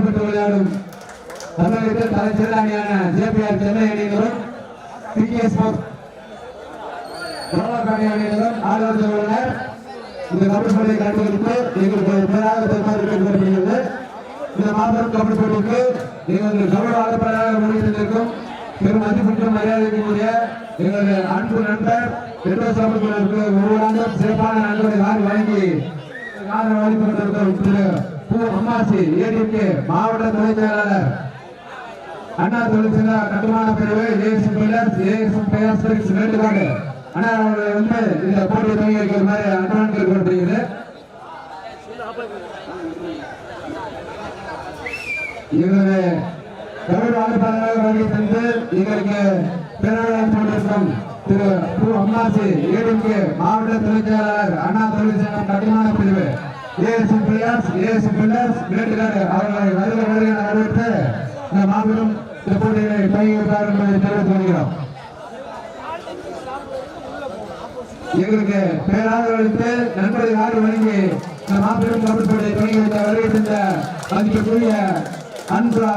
பரிசு பெற்று விளையாடும் தமிழகத்தில் தலை சிறந்த அணியான ஜேபிஆர் சென்னை அணியினரும் பிகேஎஸ் கர்நாடக அணியினரும் ஆலோசனை உள்ளனர். இந்த கபடி போட்டியை கண்டுபிடித்து எங்களுக்கு பேராக தருமாறு இந்த மாபெரும் கபடி போட்டிக்கு எங்களுக்கு கபடி ஆதரவாளராக முடிவெடுத்திருக்கும் பெரும் மதிப்பிற்கும் மரியாதைக்குரிய எங்களது அன்பு நண்பர் பெற்றோ சமூகத்தினருக்கு ஒவ்வொரு ஆண்டும் சிறப்பான நண்பரை வாரி வழங்கி காதல் அளிப்பதற்கும் திரு அம்மாசி ஏடிக்கு மாவட்ட துணை செயலாளர். அண்ணா தொழிற்சங்க கட்டுமான பிரிவு ஏஎஸ்எம் பில்லர்ஸ் ஏஎஸ்எம் அண்ணா வந்து இந்த போட்டியை துவங்கி வைக்கிற மாதிரி அண்ணான் கேட்கப்படுகிறது எங்களது தமிழ் ஆளுநராக வருகை தந்து எங்களுக்கு திரு அம்மாசி மாவட்ட துணை செயலாளர் அண்ணா தொழிற்சங்கம் கட்டுமான பிரிவு. ஏஎஸ்எம் பிளேயர்ஸ் ஏஎஸ்எம் பில்லர்ஸ் வேண்டுகாடு அவர்களை வருக வருக வரவேற்று இந்த மாபெரும் இந்த போட்டியை துவங்கி என்பதை தெரிவித்துக் கொள்கிறோம். எங்களுக்கு பேராதரவளித்து அளித்து நண்பரை யாரு வழங்கி இந்த மாபெரும் கபடி போட்டியை தொடங்கி வைத்த வருகின்ற மதிக்கக்கூடிய அன்பா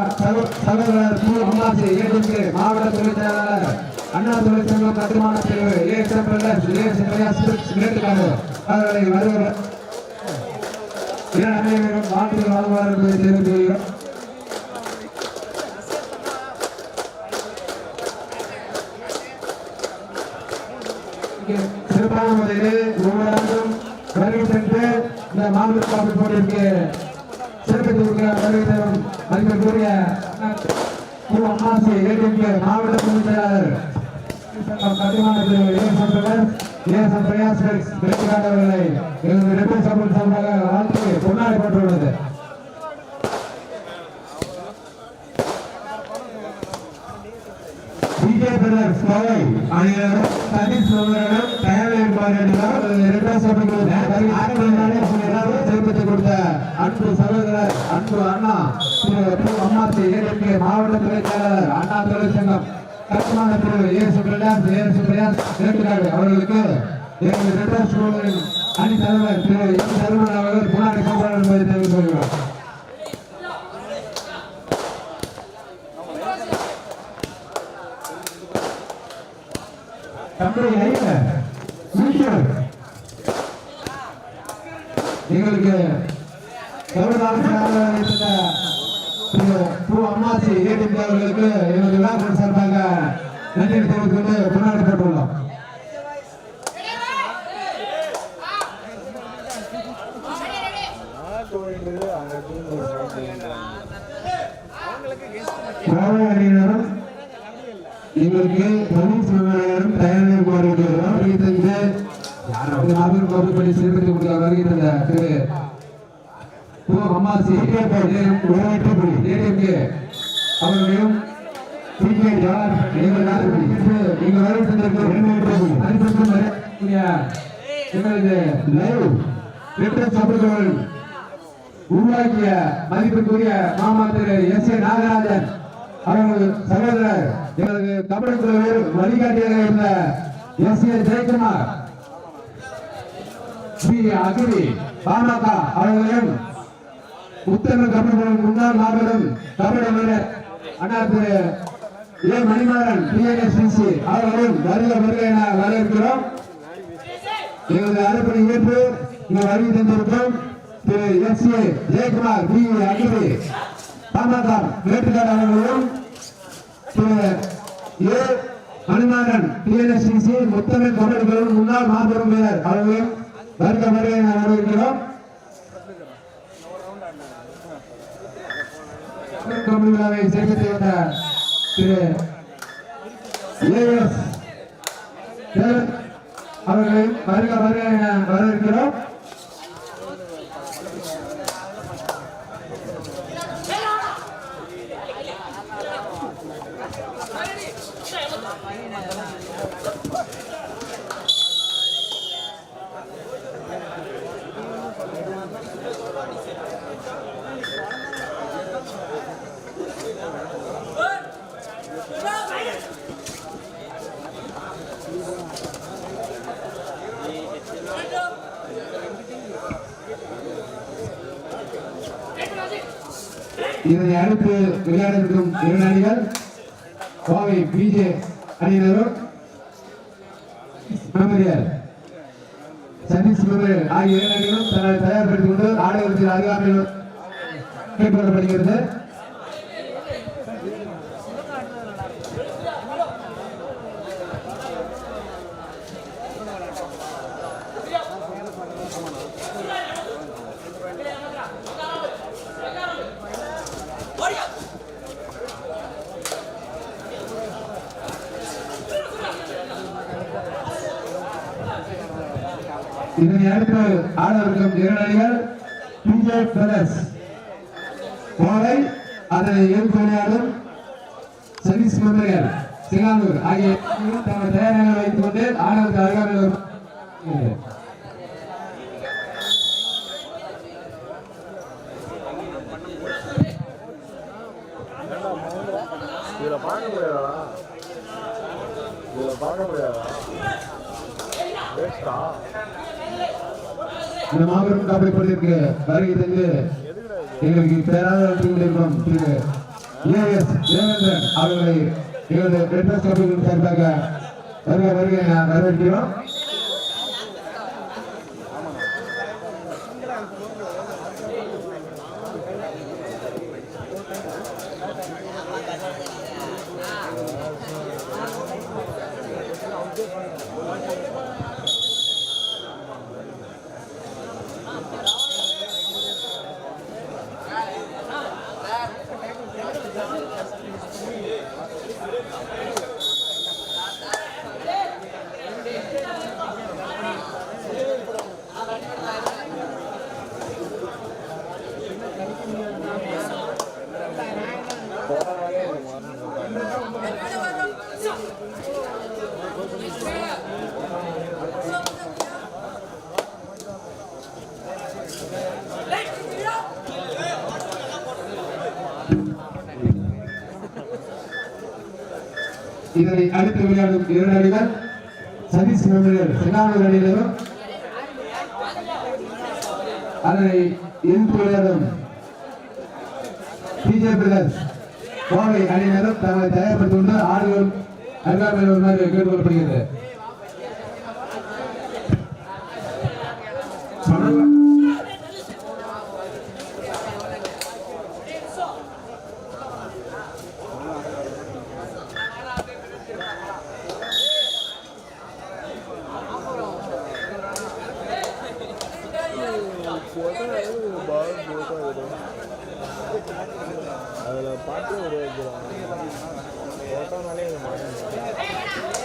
சகோதரர் பூ அம்மாசி ஏடிக்கு மாவட்ட துணை செயலாளர் அண்ணா தொழிற்சங்கம் கட்டுமான பிரிவு ஏஎஸ்எம் பில்லர்ஸ் ஏஎஸ்எம் பிரியாஸ் மேட்டுக்காடு அவர்களை வருகிற இரண்டு அனைவரும் வாழ்த்துக்கள் வாழ்வார் என்பதை தெரிவித்துக் கொள்கிறோம் இங்கே சிறப்பான முறையில் ஒவ்வொரு ஆண்டும் வருகை தந்து இந்த மாநில காப்பீடு போட்டிக்கு சிறப்பித்து கொடுக்க வருகை தரும் மதிப்பிற்குரிய பூ அம்மாசி ஏடிஎம்கே மாவட்ட துணைச் செயலாளர் கட்டுமான பிரிவு ஏஎஸ்எம் ஏஎஸ்எம் பிரயாஸ் வெற்றிக்காரர்களை எங்களது ரெட்டை சமூக சார்பாக வாழ்த்து கொண்டாடி போட்டுள்ளது. பிஜே பிரதர்ஸ் கோவை அணியினரும் சதீஷ் சுந்தரனும் தயார் இருப்பார் என்றால் கொடுத்த அன்பு சகோதரர் அன்பு அண்ணா திரு பு. மாவட்ட துறை செயலாளர் அண்ணா தொழிற்சங்கம். கட்டுமான திரு ஏசு பிரகாஷ் ஏசு பிரகாஷ் வேட்டுக்காடு அவர்களுக்கு எங்கள் இரண்டாம் ஸ்கூலின் அணி தலைவர் திரு எம். சரவணன் அவர்கள் முன்னாடி போகிறார் என்பதை தெரிவித்துக் கொள்கிறோம். எங்களுக்கு தமிழ்நாடு திரு அம்மாசி ஏடிஎம் அவர்களுக்கு எங்களது விழாக்குழு சார்பாக நன்றி தெரிவித்துக் கொண்டு கொண்டாடி போட்டுள்ளோம் கோவை எங்களுக்கு தமிழ் தயாரிப்பு வருகிறோம் திரு ஏடிஎம்கே அவர்களையும் பிகே ஜார் உருவாக்கிய மதிப்புக்குரிய மாமா திரு எஸ் ஏ நாகராஜன் அவர்கள் சகோதரர் எங்களுக்கு தமிழகத்தில் வழிகாட்டியாக இருந்த எஸ் ஏ ஜெயக்குமார் ஸ்ரீ அகிரி பாமக அவர்களையும் உத்தரவு தமிழ் முன்னாள் மாபெரும் கபடி வீரர் அண்ணா திரு ஏ மணிமாறன் டிஎன்எஸ்டிசி அவர்களும் வருக வருக என வரவேற்கிறோம். எங்களது அறுப்பணி ஏற்று இங்கு வருகை தந்திருக்கிறோம் திரு எஸ் ஏ ஜெயக்குமார் பி அகிரி பாமக வேட்டுக்காடு அவர்களும் திரு ஏ மணிமாறன் டிஎன்எஸ்டிசி முத்தமிழ் தமிழர்களும் முன்னாள் மாபெரும் வீரர் அவர்களும் வருக வருக என வரவேற்கிறோம். கபடி விழாவை சேர்த்து வந்த திரு அவர்களை வருக வருக என வரவேற்கிறோம். இதனை அடுத்து விளையாட இருக்கும் இரண்டு அணிகள் கோவை பிஜே அணியினரும் மெமரியல் சதீஷ் மெமரியல் ஆகிய இரண்டு அணிகளும் தங்களை தயார்படுத்திக் கொண்டு ஆடுகளத்தில் அருகாமையில் கேட்டுக்கொள்ளப்படுகிறது இதனை அடுத்து ஆட இருக்கும் இரண்டு பிஜே பிரதர்ஸ் கோவை அதனை எதிர்த்து சதீஷ் மந்திரிகள் சிங்கானூர் ஆகிய அணிகளும் தங்கள் தயாராக வைத்துக் கொண்டு ஆடலுக்கு அருகாமையில் பார்க்க முடியாதா? பார்க்க முடியாதா? இந்த மாபெரும் கபடி வருகை தந்து எங்களுக்கு பேராக நடத்தி கொண்டிருக்கும் திரு ஏஎஸ் தேவேந்திரன் அவர்களை எங்களது ரெட்ரஸ் கபடி சார்பாக வருகை வருகை நான் வரவேற்கிறோம். இதனை அடுத்து விளையாடும் இரண்டு அணிகள் சதீஷ் மெமரியல் சிங்கானூர் அணியினரும். அதனை எதிர்த்து விளையாடும் பிஜே பிரதர்ஸ் கோவை அணியினரும் தங்களை தயார்படுத்திக் கொண்டு ஆடுகள் அருகாமையில் வருமாறு கேட்டுக்கொள்ளப்படுகிறது பால் போட்டா அதில் பார்த்து ஒரு போட்டோனாலே இது மாட்டேன்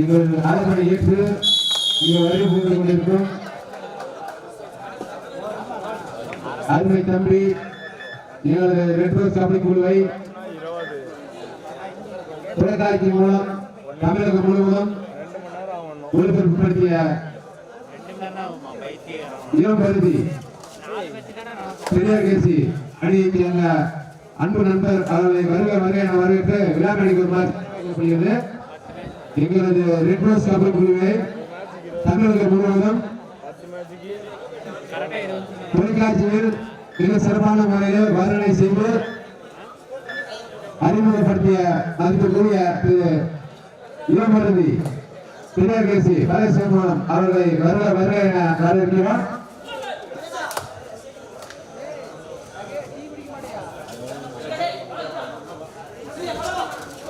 இவர் அழைப்பதை ஏற்று இவர் வருகை புரிந்து கொண்டிருக்கும். அருமை தம்பி எங்களது நெட்வொர்க் கபடி குழுவை தொலைக்காட்சி மூலம் தமிழகம் முழுவதும் ஒளிபரப்புப்படுத்திய இளம் பருதி பெரியார் கேசி சேர்ந்த அன்பு நண்பர் அவர்களை வருக வருகை என வரவேற்று விழா நடிகர் மாதிரி எங்களது ரெட் ரோஸ் கபடி குழுவை தமிழக முழுவதும் தொலைக்காட்சியில் மிக சிறப்பான முறையில் வர்ணனை செய்து அறிமுகப்படுத்திய மதிப்புக்குரிய திரு இளமருதி பிரியகேசி பலசிவமோனம் அவர்களை வருக வருக என வரவேற்கிறோம்.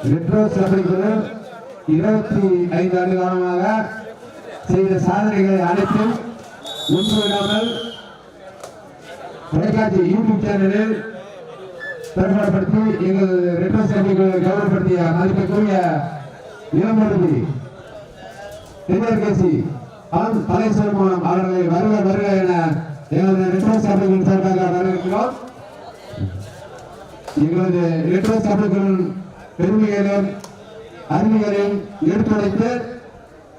ரெட்ரோ கபடிக்குழு இருபத்தி ஐந்து ஆண்டு காலமாக செய்த சாதனைகளை அனைத்தும் ஒன்று விடாமல் தொலைக்காட்சி யூடியூப் சேனலில் பெருமைப்படுத்தி எங்கள் ரெட்ரோ கபடிக்குழு கௌரவப்படுத்திய மதிப்புக்குரிய இளமருதி தென்மேற்கேசி ஆம் பலேஸ்வரம் மூலம் அவர்களை வருக வருக என எங்களது ரெட்ரோ கபடிக்குழு சார்பாக வரவேற்கிறோம். எங்களது ரெட்ரோ சபைகளின் பெருமைகளையும் அறிஞரை எடுத்துரைத்து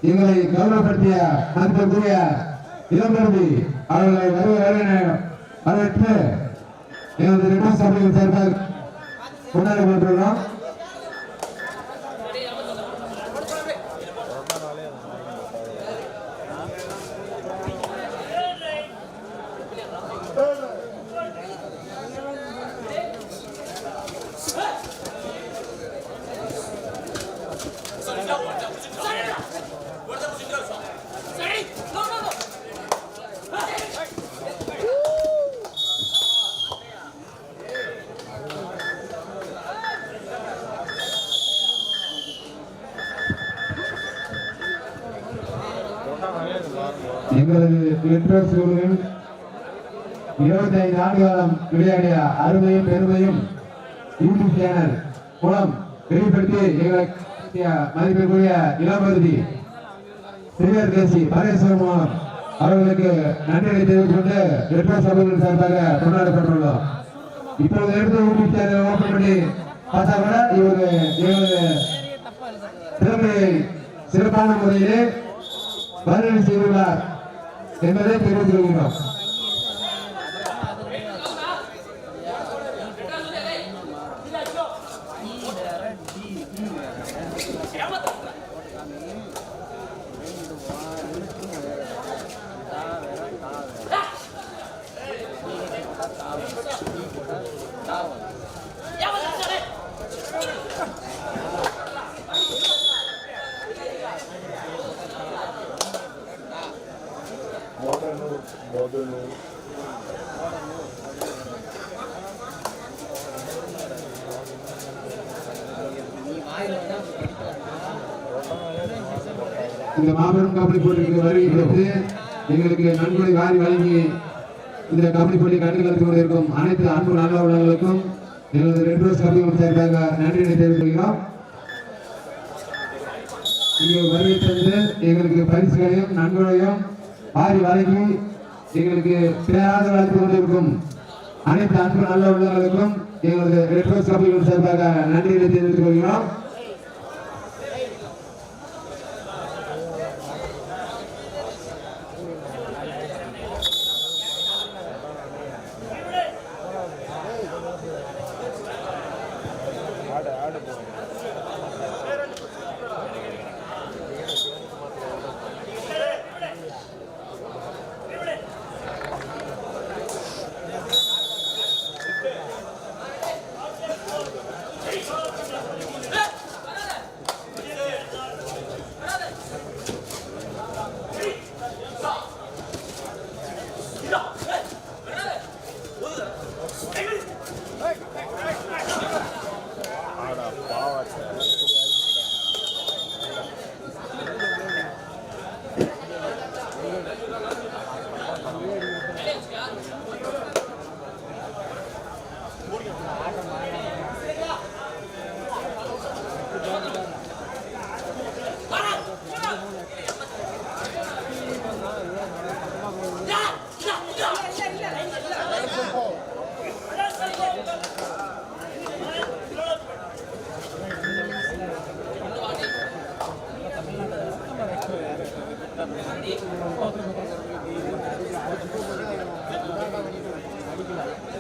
எங்களை கௌரவப்படுத்திய மதிப்பிற்குரிய இளம்பரதி அவர்களை வருக வரவேற்று எனது ரெட்ரோ சபைகள் சார்பாக கொண்டாடப்பட்டுள்ளோம் எங்களது லிட்ரோ இருபத்தி ஐந்து ஆண்டு காலம் விளையாடிய அருமையும் பெருமையும் யூடியூப் சேனல் மூலம் வெளிப்படுத்தி எங்களை மதிப்பிற்குரிய இளம்பருதி சிறியர் கேசி பரேஸ்வரன் மூலம் அவர்களுக்கு நன்றியை தெரிவித்துக் கொண்டு லிட்ரோ சபைகள் சார்பாக கொண்டாடப்பட்டுள்ளோம். இப்போது எடுத்து யூடியூப் சேனல் ஓபன் பண்ணி பார்த்தா கூட இவர் இவரு திறமையை சிறப்பான முறையிலே வர்ணனை செய்துள்ளார். என்பதை தெரிவித்துக் கொள்கிறோம் மோதனூர் இந்த மாபெரும் கபடி போட்டிக்கு வருகை கொடுத்து எங்களுக்கு நன்கொடை வாரி வழங்கி இந்த கபடி போட்டி கண்டு கலந்து கொண்டிருக்கும் அனைத்து அன்பு நல்ல உள்ளவர்களுக்கும் எங்களது ரெட் ரோஸ் கபடி குழு சார்பாக நன்றியை தெரிவித்துக்கிறோம் இங்கே வருகை தந்து எங்களுக்கு பரிசுகளையும் நன்கொடையும் வாரி வழங்கி எங்களுக்கு பேராத வளர்த்து கொண்டிருக்கும் அனைத்து அன்பு நல்ல உள்ளவர்களுக்கும் எங்களது ரெட் ரோஸ் சார்பாக நன்றியை தெரிவித்துக் கொள்கிறோம். Thank you.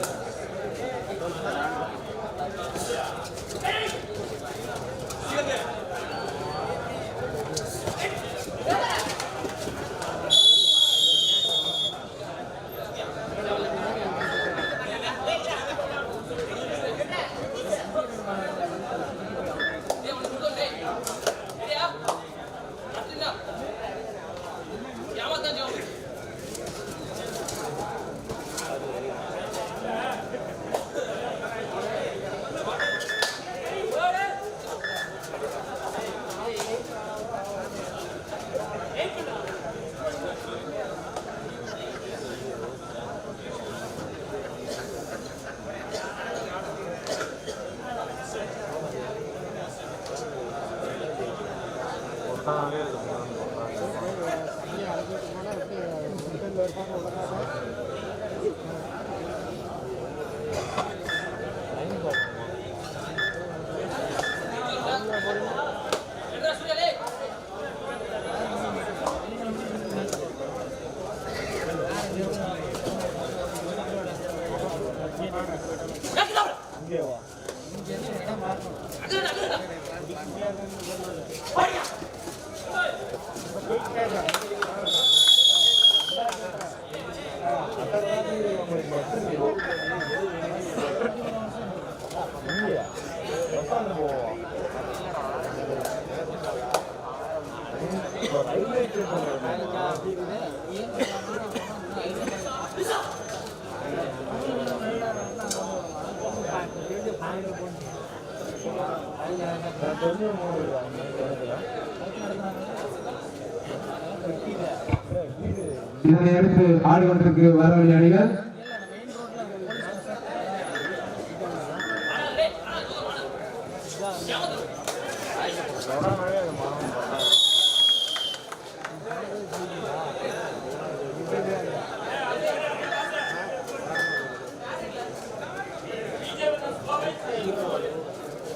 இதனை அடுத்து ஆடுகளத்திற்கு வர வேண்டிய அணிகள்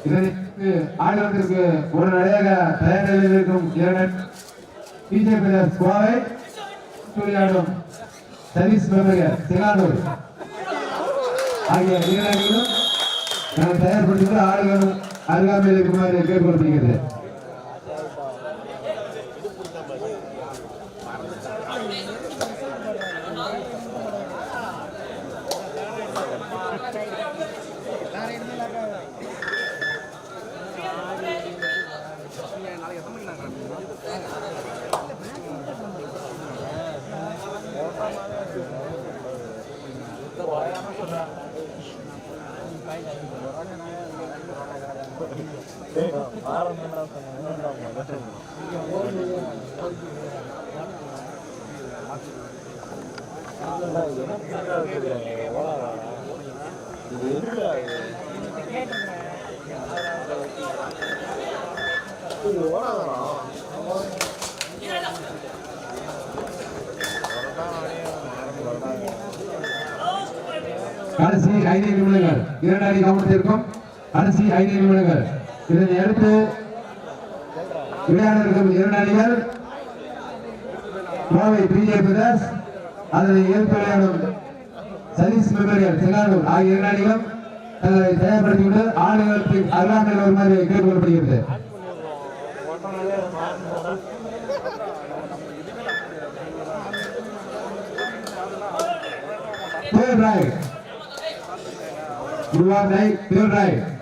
இதற்கு ஆடுகளத்திற்கு நடையாக தயார் நிலையில் இருக்கும் இரண்டு பிஜேபி கோவை. விளையாடும் சதீஷ் மெமரியல் சிலானூர் ஆகிய வீரர்களும் நாங்கள் தயார்படுத்தி ஆடுகளும் அருகாமையில் இருக்குமாறு கேட்டுக்கொள்கிறேன் அரிசி ஐநூறு நிமிடங்கள். இரண்டு அணி கவனத்திற்கும் அரிசி ஐநூறு நிமிடங்கள். இதனை அடுத்து விளையாட இருக்கும் இரண்டு அணிகள் கோவை பிஜே பிரதர்ஸ் அதனை எதிர்த்து விளையாடும் சதீஷ் மெமோரியல் செங்கானூர் ஆகிய இரண்டு அணிகளும் தங்களை தயார்படுத்திக்கொண்டு ஆளுநருக்கு அருகாமையில் வருமாறு கேட்டுக்கொள்ளப்படுகிறது Third right. You are right, third right.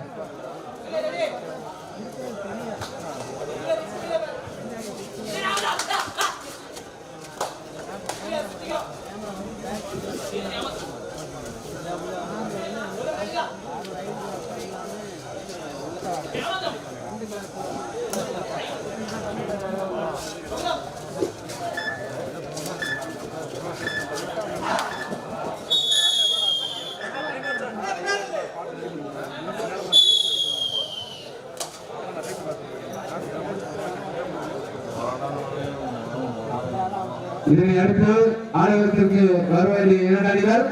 இதனை அடுத்து ஆலயத்திற்கு வர வேண்டிய இரண்டு அணிகள்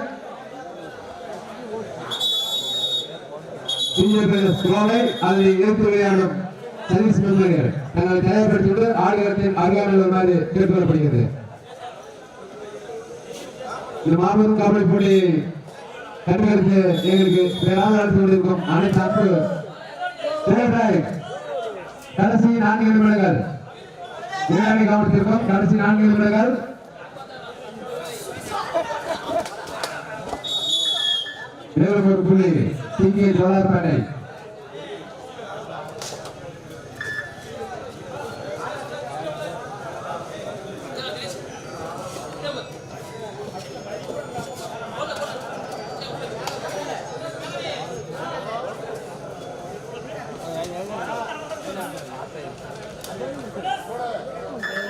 பிஜேபி கோவை அதனை விளையாடும் சதீஷ் மெம்பர்கள் தங்களை தயார்படுத்திவிட்டு ஆடுகளத்தின் அருகாமையில் வருமாறு கேட்டுக்கொள்ளப்படுகிறது. இந்த மாபெரும் கபடி போட்டி கண்டுகளுக்கு எங்களுக்கு பெறாமல் நடத்தி கொண்டிருக்கும் அனைத்து அன்பு கடைசி நான்கு நிமிடங்கள். இரண்டு கவனித்திருக்கோம் கடைசி நான்கு நிமிடங்கள். மேலும் ஒரு புள்ளி சிங்கிய ஜோலார்பேட்டை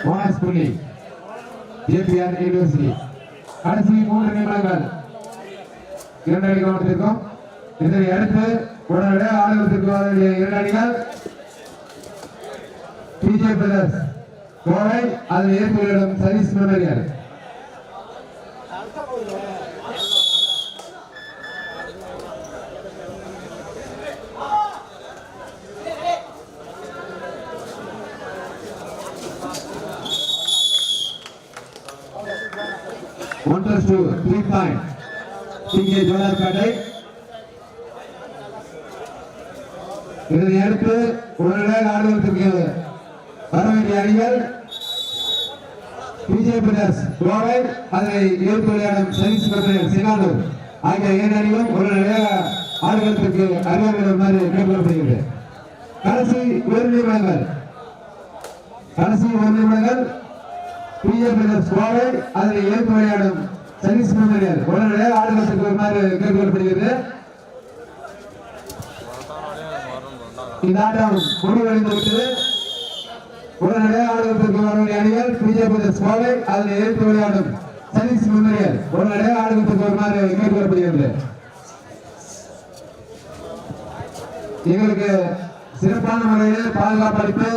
போனஸ் புள்ளி ஜேபிஆர் யூனிவர்சிட்டி கடைசி மூன்று நிமிடங்கள் இரண்டு அணி கவனத்திற்கும் இதனை அடுத்து உடனடியாக ஆளுநருக்கு வர வேண்டிய இரண்டு அணிகள் பிஜே பிரதர்ஸ் கோவை அதில் ஏற்புகளிடம் Satish memorial One plus two, three point. சிங்கே ஜோலார்பேட்டை இதனை அடுத்து உடனடியாக ஆடுவதற்கு வர வேண்டிய அணிகள். பிஜே பிரதர்ஸ் கோவை அதனை எதிர்த்து விளையாடும் சயின்ஸ் பிரதர் சிங்கானூர் ஆகிய இரண்டு அணிகளும் உடனடியாக ஆடுவதற்கு அருகாமையில் வருமாறு கேட்கப்படுகிறது கடைசி ஒரு நிமிடங்கள் கடைசி ஒரு நிமிடங்கள் பிஜே பிரதர்ஸ் கோவை அதனை எதிர்த்து விளையாடும் சர்வீஸ் மெமோரியல் உடனடியாக ஆடுகளத்திற்கு வருமாறு கேட்கப்படுகிறது இந்த ஆட்டம் முடிவடைந்துவிட்டது. உடனடியாக ஆடுகளத்திற்கு வர அணிகள் பிஜே பிஜேபி கோவை அதனை எதிர்த்து விளையாடும் சர்வீஸ் மெமோரியல் உடனடியாக ஆடுகளத்திற்கு வருமாறு கேட்டுக்கொள்ளப்படுகிறது. எங்களுக்கு சிறப்பான முறையில் பாதுகாப்பு அளிப்பு